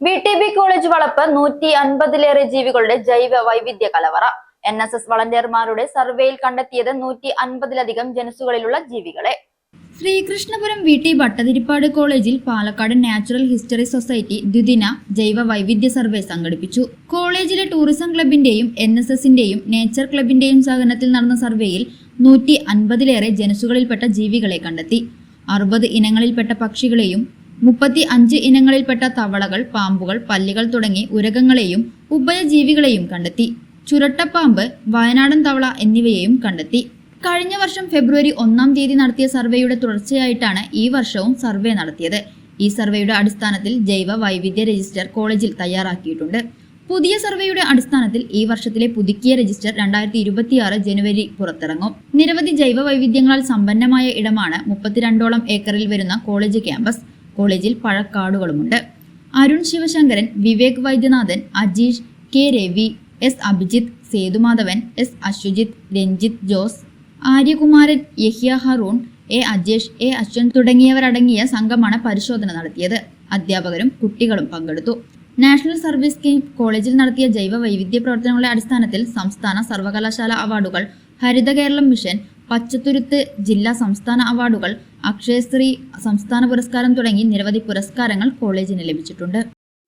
V T B college വളപ്പ് നൂറ്റി അൻപതിലേറെ ജീവികളുടെ ജൈവ വൈവിധ്യ കലവറ. എൻ എസ് എസ് വളണ്ടിയർമാരുടെ സർവേയിൽ കണ്ടെത്തിയത് നൂറ്റി അൻപതിലധികം ജനുസുകളിലുള്ള ജീവികളെ. ശ്രീകൃഷ്ണപുരം വി ടി ഭട്ടതിരിപ്പാട് കോളേജിൽ പാലക്കാട് നാച്ചുറൽ ഹിസ്റ്ററി സൊസൈറ്റി ദ്വിദിന ജൈവ വൈവിധ്യ സർവേ സംഘടിപ്പിച്ചു. കോളേജിലെ ടൂറിസം ക്ലബിന്റെയും എൻ എസ് എസിന്റെയും നേച്ചർ ക്ലബിന്റെയും സഹകരണത്തിൽ നടന്ന സർവേയിൽ നൂറ്റി അൻപതിലേറെ ജനുസുകളിൽപ്പെട്ട ജീവികളെ കണ്ടെത്തി. അറുപത് ഇനങ്ങളിൽപ്പെട്ട പക്ഷികളെയും മുപ്പത്തി അഞ്ച് ഇനങ്ങളിൽപ്പെട്ട തവളകൾ പാമ്പുകൾ പല്ലികൾ തുടങ്ങി ഉരകങ്ങളെയും ഉഭയജീവികളെയും കണ്ടെത്തി. ചുരട്ടപ്പാമ്പ് വയനാടൻ തവള എന്നിവയെയും കണ്ടെത്തി. കഴിഞ്ഞ വർഷം ഫെബ്രുവരി ഒന്നാം തീയതി നടത്തിയ സർവേയുടെ തുടർച്ചയായിട്ടാണ് ഈ വർഷവും സർവേ നടത്തിയത്. ഈ സർവേയുടെ അടിസ്ഥാനത്തിൽ ജൈവ വൈവിധ്യ രജിസ്റ്റർ കോളേജിൽ തയ്യാറാക്കിയിട്ടുണ്ട്. പുതിയ സർവേയുടെ അടിസ്ഥാനത്തിൽ ഈ വർഷത്തിലെ പുതുക്കിയ രജിസ്റ്റർ രണ്ടായിരത്തി ഇരുപത്തിയാറ് ജനുവരി പുറത്തിറങ്ങും. നിരവധി ജൈവ വൈവിധ്യങ്ങളാൽ സമ്പന്നമായ ഇടമാണ് മുപ്പത്തിരണ്ടോളം ഏക്കറിൽ വരുന്ന കോളേജ് ക്യാമ്പസ്. കോളേജിൽ പഴക്കാടുകളുമുണ്ട്. Arun Sivasankaran Vivek Vaidyanathan Ajeesh K Ravi S Abhijith Sethumadhavan S Aswajith Ranjith Jose Aryakumaran Yahiya Haroon A Ajesh A Ashwan തുടങ്ങിയവരടങ്ങിയ സംഘമാണ് പരിശോധന നടത്തിയത്. അധ്യാപകരും കുട്ടികളും പങ്കെടുത്തു. നാഷണൽ സർവീസ് സ്കീം കോളേജിൽ നടത്തിയ ജൈവ വൈവിധ്യ പ്രവർത്തനങ്ങളുടെ അടിസ്ഥാനത്തിൽ സംസ്ഥാന സർവകലാശാല അവാർഡുകൾ ഹരിത കേരളം മിഷൻ പച്ചത്തുരുത്ത് ജില്ലാ സംസ്ഥാന അവാർഡുകൾ അക്ഷയശ്രീ സംസ്ഥാന പുരസ്കാരം തുടങ്ങി നിരവധി പുരസ്കാരങ്ങൾ കോളേജിന് ലഭിച്ചിട്ടുണ്ട്.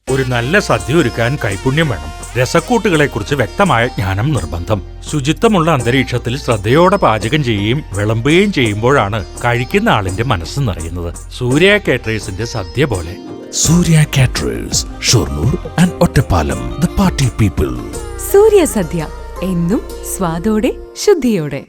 ഒരു നല്ല സദ്യ ഒരുക്കാൻ കൈപുണ്യം വേണം. രസക്കൂട്ടുകളെ കുറിച്ച് വ്യക്തമായ ജ്ഞാനം നിർബന്ധം. ശുചിത്വമുള്ള അന്തരീക്ഷത്തിൽ ശ്രദ്ധയോടെ പാചകം ചെയ്യുകയും വിളമ്പുകയും ചെയ്യുമ്പോഴാണ് കഴിക്കുന്ന ആളിന്റെ മനസ്സ് നിറയുന്നത്. സൂര്യ കാറ്ററേഴ്സിന്റെ സദ്യ പോലെ. Surya caterers Shoranur and Ottapalam the party people. Surya സദ്യ എന്നും സ്വാദോടെ ശുദ്ധിയോടെ.